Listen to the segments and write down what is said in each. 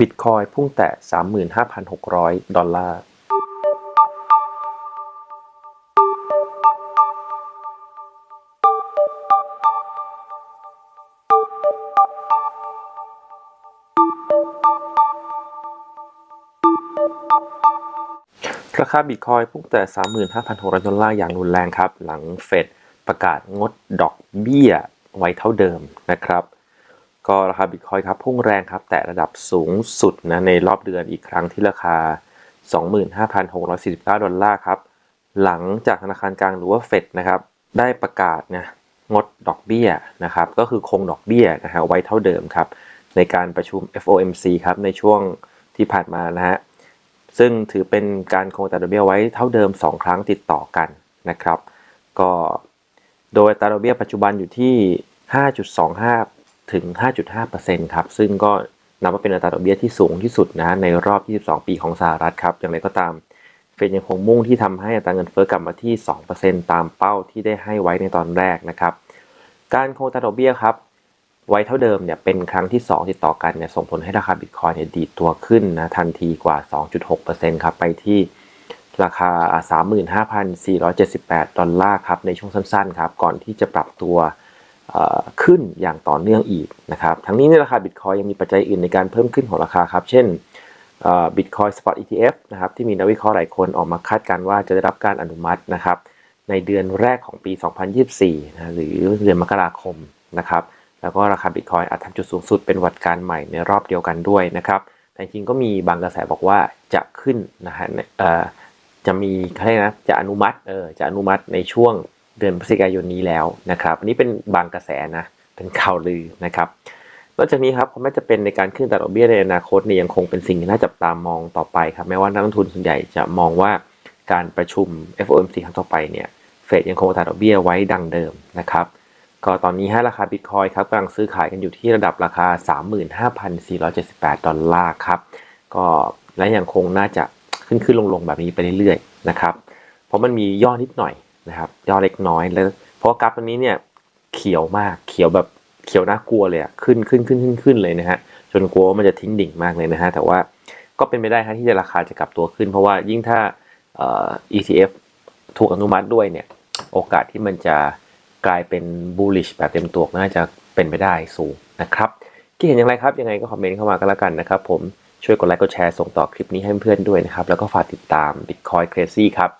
บิตคอยพุ่งแตะ 35,600 ดอลลาร์ ราคาบิตคอยพุ่งแต่ 35,600 ดอลลาร์อย่างรุนแรงครับ หลังเฟดประกาศงดดอกเบี้ยไว้เท่าเดิมนะครับ ก็ราคาบิตคอยครับพุ่งแรงครับแต่ระดับสูงสุดนะในรอบเดือนอีกครั้งที่ราคา 25,649 ดอลลาร์ครับ หลังจากธนาคารกลางหรือว่าเฟดนะครับ ได้ประกาศนะงดดอกเบี้ยนะครับ ก็คือคงดอกเบี้ยนะฮะไว้เท่าเดิมครับ ในการประชุม FOMC ครับ ในช่วงที่ผ่านมานะฮะซึ่งถือเป็นการคงอัตราดอกเบี้ยไว้เท่าเดิม 2 ครั้งติดต่อกันนะครับ ก็โดยอัตราดอกเบี้ยปัจจุบันอยู่ที่ 5.25 ถึง 5.5%ครับ ซึ่งก็นับว่าเป็นอัตราดอกเบี้ยที่สูงที่สุดนะในรอบ 22 ปีของสหรัฐครับ อย่างไรก็ตาม เฟดยังคงมุ่งที่ทำให้อัตราเงินเฟ้อกลับมาที่ 2%ตามเป้าที่ได้ให้ไว้ในตอนแรกนะครับ การคงอัตราดอกเบี้ยครับ ไว้เท่าเดิมเนี่ยเป็นครั้งที่ 2 ติดต่อกันเนี่ยส่งผลให้ราคาบิตคอยเนี่ยดีดตัวขึ้นนะทันทีกว่า 2.6%ครับไปที่ราคา 35,478 ดอลลาร์ครับในช่วงสั้นๆครับก่อนที่จะปรับตัว ขึ้นอย่างต่อเนื่องอีกนะครับ ทั้งนี้ในราคาบิตคอยยังมีปัจจัยอื่นในการเพิ่มขึ้นของราคาครับ เช่นบิตคอยสปอต ETF นะครับที่มีนักวิเคราะห์หลายคนออกมาคาดการณ์ว่าจะได้รับการอนุมัตินะครับในเดือนแรกของปี 2024นะหรือเดือนมกราคมนะครับ แล้วก็ราคาบิตคอยอาจทำจุดสูงสุดเป็นวัดการใหม่ในรอบเดียวกันด้วยนะครับ แต่จริงก็มีบางกระแสบอกว่าจะขึ้นนะฮะจะมีเขาเรียกนะจะอนุมัติเออจะอนุมัติในช่วง เดือนพฤศจิกายนนี้แล้วนะครับอันนี้เป็นบางกระแสนะเป็นข่าวลือนะครับนอกจากนี้ครับความน่าจะเป็นในการขึ้นอัตราดอกเบี้ยในอนาคตเนี่ยยังคงเป็นสิ่งที่น่าจับตามองต่อไปครับแม้ว่านักลงทุนส่วนใหญ่จะมองว่าการประชุม FOMC ครั้งต่อไปเนี่ยเฟดยังคงอัตราดอกเบี้ยไว้ดังเดิมนะครับก็ตอนนี้ฮะราคาบิตคอยครับกำลังซื้อขายกันอยู่ที่ระดับราคา 35,478 ดอลลาร์ครับก็และยังคงน่าจะขึ้นขึ้นลงลงแบบนี้ไปเรื่อยๆนะครับเพราะมันมีย่อนิดหน่อย นะครับย่อเล็กน้อยแล้วเพราะกราฟตัวนี้เนี่ยเขียวมากเขียวแบบเขียวน่ากลัวเลยอะขึ้นขึ้นขึ้นขึ้นขึ้นเลยนะฮะจนกลัวว่ามันจะทิ้งดิ่งมากเลยนะฮะแต่ว่าก็เป็นไปได้ฮะที่จะราคาจะกลับตัวขึ้น เพราะว่ายิ่งถ้าเอ่อ ETF ถูกอนุมัติด้วยเนี่ยโอกาสที่มันจะกลายเป็น bullish แบบเต็มตัวน่าจะเป็นไปได้สูงนะครับคิดเห็นอย่างไรครับยังไงก็คอมเมนต์เข้ามากันแล้วกันนะครับผมช่วยกดไลค์กดแชร์ส่งต่อคลิปนี้ให้เพื่อนๆด้วยนะครับแล้วก็ฝากติดตาม Bitcoin Crazy ครับ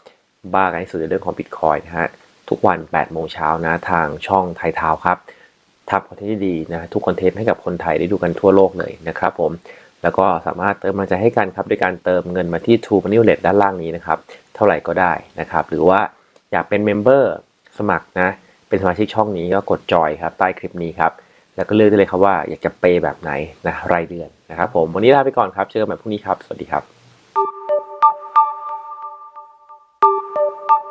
บ้ากันที่สุดในเรื่องของ Bitcoin นะฮะ ทุกวัน 8 โมงเช้านะ ทางช่องไทยทาวครับทำคอนเทนต์ดีนะ ทุกคอนเทนต์ให้กับคนไทยได้ดูกันทั่วโลกเลยนะครับผม แล้วก็สามารถเติมกำลังใจให้กันครับ ด้วยการเติมเงินมาที่ True Money Wallet ด้านล่างนี้นะครับ เท่าไหร่ก็ได้นะครับ หรือว่าอยากเป็นเมมเบอร์สมัครนะ เป็นสมาชิกช่องนี้ก็กดจอยครับ ใต้คลิปนี้ครับ แล้วก็เลือกได้เลยครับว่าอยากจะเปย์แบบไหนนะ รายเดือนนะครับผม วันนี้ลาไปก่อนครับ เจอกันใหม่พรุ่งนี้ครับ สวัสดีครับ Thank you.